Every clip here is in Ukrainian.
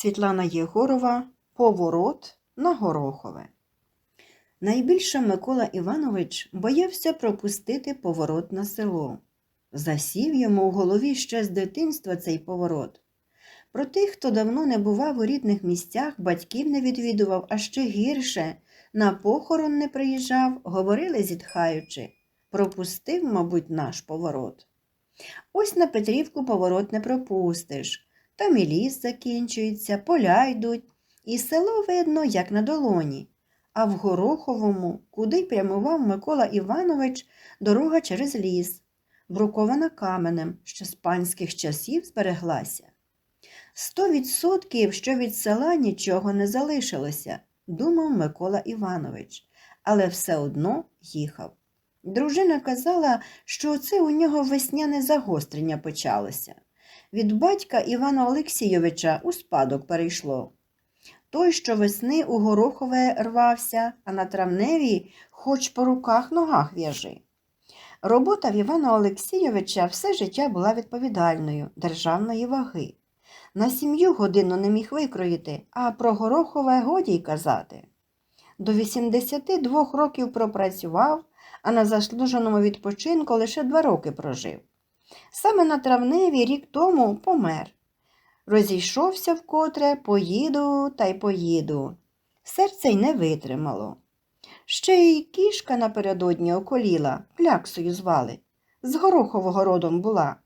Світлана Єгорова Поворот на Горохове. Найбільше Микола Іванович боявся пропустити поворот на село. Засів йому в голові ще з дитинства цей поворот. Про тих, хто давно не бував у рідних місцях, батьків не відвідував, а ще гірше, на похорон не приїжджав, говорили зітхаючи. Пропустив, мабуть, наш поворот. Ось на Петрівку поворот не пропустиш. Там і ліс закінчується, поля йдуть, і село видно, як на долоні. А в Гороховому, куди прямував Микола Іванович, дорога через ліс, брукована каменем, що з панських часів збереглася. Сто відсотків, що від села нічого не залишилося, думав Микола Іванович, але все одно їхав. Дружина казала, що це у нього весняне загострення почалося. Від батька Івана Олексійовича у спадок перейшло. Той, що весни у горохове рвався, а на травневій хоч по руках ногах в'яжи. Робота в Івана Олексійовича все життя була відповідальною, державної ваги. На сім'ю годину не міг викроїти, а про горохове годі й казати. До 82 років пропрацював, а на заслуженому відпочинку лише два роки прожив. Саме на травневі рік тому помер. Розійшовся вкотре, поїду та й поїду. Серце й не витримало. Ще й кішка напередодні околіла, кляксою звали. З горохового родом була.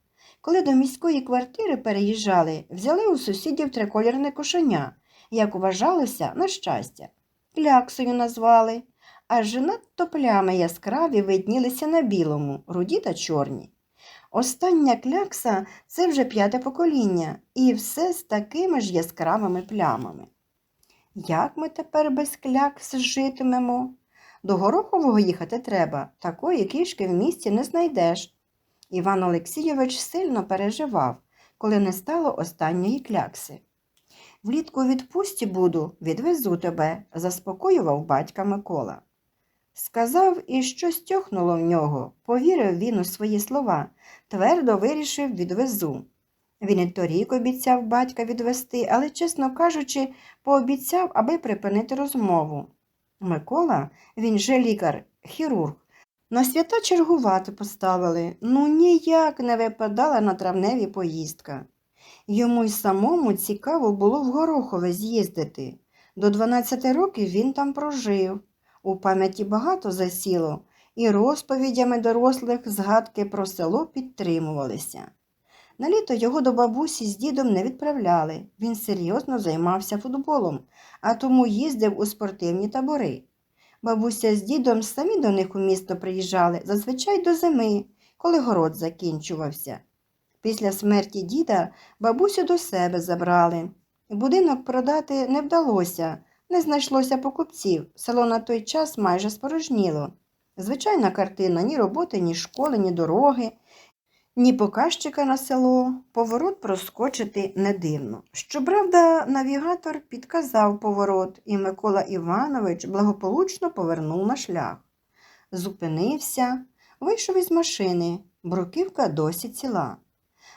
Коли до міської квартири переїжджали, взяли у сусідів триколірне кошеня, як вважалося, на щастя. Кляксою назвали, аж надто плями яскраві виднілися на білому, руді та чорні. Остання клякса це вже п'яте покоління, і все з такими ж яскравими плямами. Як ми тепер без клякс житимемо? До Горохового їхати треба, такої кішки в місті не знайдеш. Іван Олексійович сильно переживав, коли не стало останньої клякси. Влітку у відпустці буду, відвезу тебе, заспокоював батька Микола. Сказав, і щось тьохнуло в нього, повірив він у свої слова, твердо вирішив відвезу. Він і торік обіцяв батька відвести, але, чесно кажучи, пообіцяв, аби припинити розмову. Микола, він же лікар, хірург, на свята чергувати поставили, ну ніяк не випадала на травневі поїздка. Йому й самому цікаво було в Горохове з'їздити. До 12 років він там прожив. У пам'яті багато засіло, і розповідями дорослих згадки про село підтримувалися. На літо його до бабусі з дідом не відправляли. Він серйозно займався футболом, а тому їздив у спортивні табори. Бабуся з дідом самі до них у місто приїжджали, зазвичай до зими, коли город закінчувався. Після смерті діда бабусю до себе забрали. Будинок продати не вдалося, не знайшлося покупців. Село на той час майже спорожніло. Звичайна картина ні роботи, ні школи, ні дороги, ні показчика на село, поворот проскочити не дивно. Щоправда, навігатор підказав поворот, і Микола Іванович благополучно повернув на шлях. Зупинився, вийшов із машини, бруківка досі ціла.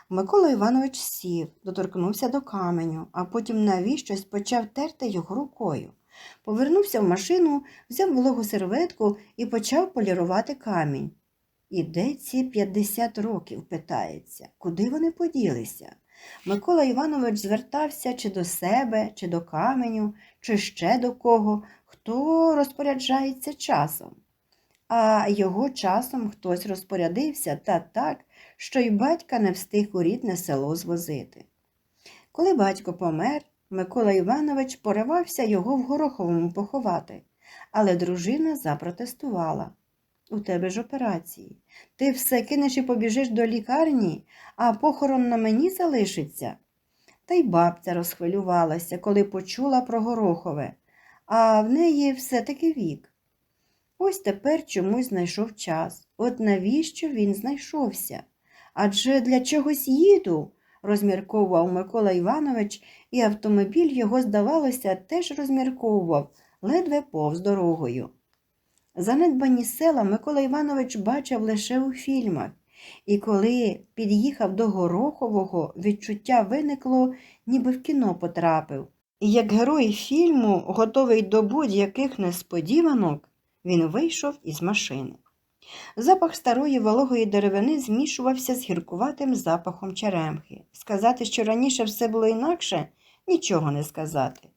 Микола Іванович сів, доторкнувся до каменю, а потім навіщось почав терти його рукою. Повернувся в машину, взяв вологу серветку і почав полірувати камінь. І де ці 50 років, питається, куди вони поділися? Микола Іванович звертався чи до себе, чи до каменю, чи ще до кого, хто розпоряджається часом. А його часом хтось розпорядився та так, що й батька не встиг у рідне село звозити. Коли батько помер, Микола Іванович поривався його в Гороховому поховати, але дружина запротестувала. У тебе ж операції. Ти все кинеш і побіжиш до лікарні, а похорон на мені залишиться. Та й бабця розхвилювалася, коли почула про Горохове, а в неї все-таки вік. Ось тепер чомусь знайшов час. От навіщо він знайшовся? Адже для чогось їду, розмірковував Микола Іванович, і автомобіль його, здавалося, теж розмірковував, ледве повз дорогою. Занедбані села Микола Іванович бачив лише у фільмах, І коли під'їхав до Горохового, відчуття виникло, ніби в кіно потрапив. І як герой фільму, готовий до будь-яких несподіванок, він вийшов із машини. Запах старої вологої деревини змішувався з гіркуватим запахом черемхи. Сказати, що раніше все було інакше, нічого не сказати.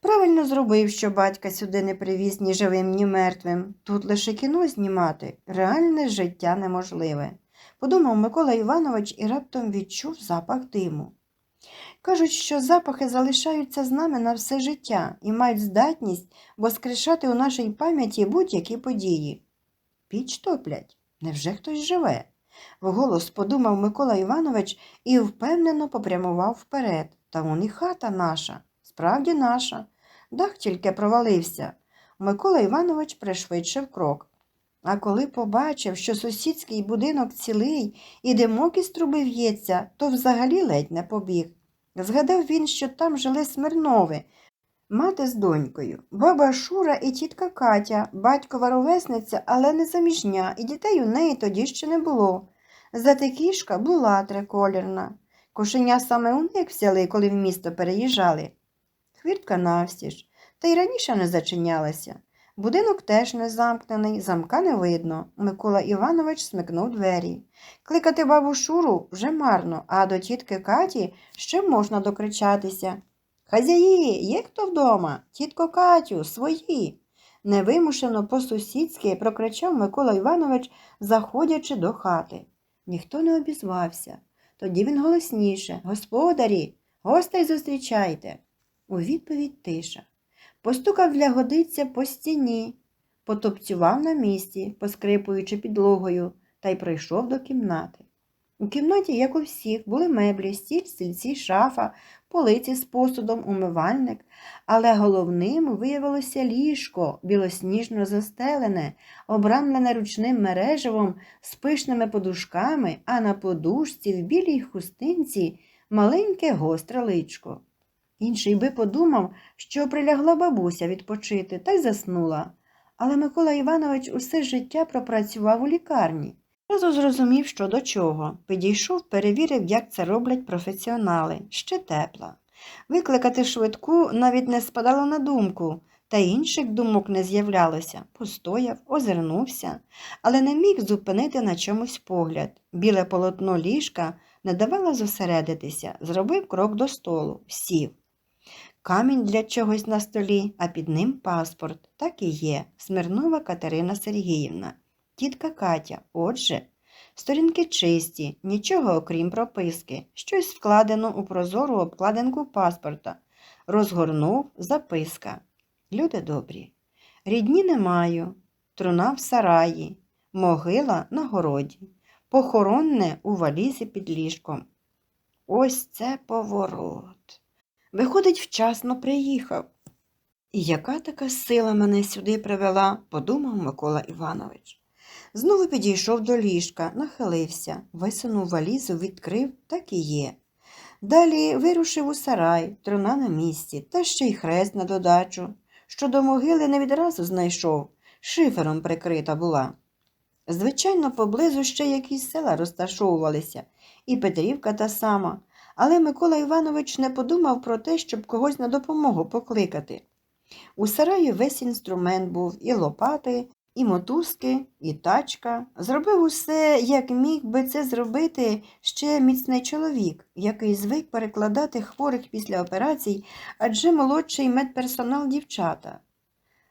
Правильно зробив, що батька сюди не привіз ні живим, ні мертвим. Тут лише кіно знімати, реальне життя неможливе. Подумав Микола Іванович і раптом відчув запах диму. Кажуть, що запахи залишаються з нами на все життя і мають здатність воскрешати у нашій пам'яті будь-які події. Піч топлять. Невже хтось живе? Вголос подумав Микола Іванович і впевнено попрямував вперед. Та вон і хата наша, справді наша. Дах тільки провалився. Микола Іванович пришвидшив крок. А коли побачив, що сусідський будинок цілий і димок із труби в'ється, то взагалі ледь не побіг. Згадав він, що там жили Смирнови, мати з донькою, баба Шура і тітка Катя, батькова ровесниця, але не заміжня, і дітей у неї тоді ще не було. Зате кішка була триколірна. Кошеня саме у них взяли, коли в місто переїжджали. Хвіртка навстіж, та й раніше не зачинялася. Будинок теж не замкнений, замка не видно. Микола Іванович смикнув двері. Кликати бабу Шуру вже марно, а до тітки Каті ще можна докричатися. Хазяї, є хто вдома? Тітко Катю, свої. Невимушено по-сусідськи прокричав Микола Іванович, заходячи до хати. Ніхто не обізвався. Тоді він голосніше Господарі, гостей зустрічайте. У відповідь тиша. Постукав для годиця по стіні, потопцював на місці, поскрипуючи підлогою, та й прийшов до кімнати. У кімнаті, як у всіх, були меблі, стіль, стільці, шафа, полиці з посудом, умивальник, але головним виявилося ліжко, білосніжно застелене, обрамлене ручним мережевом з пишними подушками, а на подушці в білій хустинці маленьке гостре личко. Інший би подумав, що прилягла бабуся відпочити та й заснула. Але Микола Іванович усе життя пропрацював у лікарні. Разу зрозумів, що до чого. Підійшов, перевірив, як це роблять професіонали. Ще тепла. Викликати швидку навіть не спадало на думку, та інших думок не з'являлося. Постояв, озирнувся, але не міг зупинити на чомусь погляд. Біле полотно ліжка не давало зосередитися, зробив крок до столу, сів. Камінь для чогось на столі, а під ним паспорт. Так і є. Смирнова Катерина Сергіївна. Тітка Катя. Отже, сторінки чисті, нічого окрім прописки, щось вкладено у прозору обкладинку паспорта. Розгорнув записка. Люди добрі. Рідні не маю, труна в сараї, могила на городі, похоронне у валізі під ліжком. Ось це поворот. Виходить, вчасно приїхав. І яка така сила мене сюди привела, подумав Микола Іванович. Знову підійшов до ліжка, нахилився, висунув валізу, відкрив, так і є. Далі вирушив у сарай, труна на місці, та ще й хрест на додачу, що до могили не відразу знайшов, шифером прикрита була. Звичайно, поблизу ще якісь села розташовувалися, і Петрівка та сама, але Микола Іванович не подумав про те, щоб когось на допомогу покликати. У сараї весь інструмент був і лопати, і мотузки, і тачка. Зробив усе, як міг би це зробити ще міцний чоловік, який звик перекладати хворих після операцій, адже молодший медперсонал дівчата.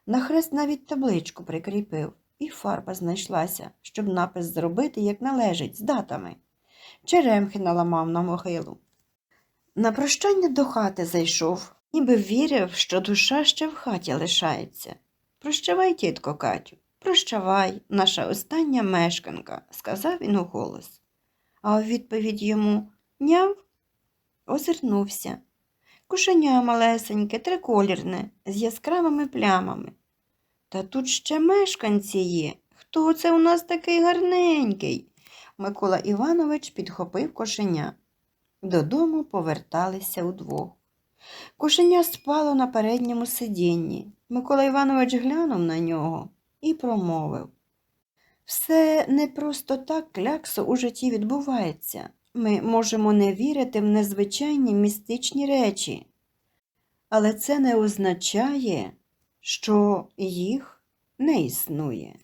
На хрест навіть табличку прикріпив, і фарба знайшлася, щоб напис зробити, як належить, з датами. Черемхи наламав на могилу. На прощання до хати зайшов, ніби вірив, що душа ще в хаті лишається. Прощавай, тітко Катю, прощавай, наша остання мешканка, сказав він у голос. А у відповідь йому няв озирнувся. Кушеня малесеньке, триколірне, з яскравими плямами. Та тут ще мешканці є. Хто це у нас такий гарненький? Микола Іванович підхопив кошеня. Додому поверталися удвох. Кошеня спало на передньому сидінні. Микола Іванович глянув на нього і промовив Все не просто так кляксо у житті відбувається. Ми можемо не вірити в незвичайні містичні речі, але це не означає, що їх не існує.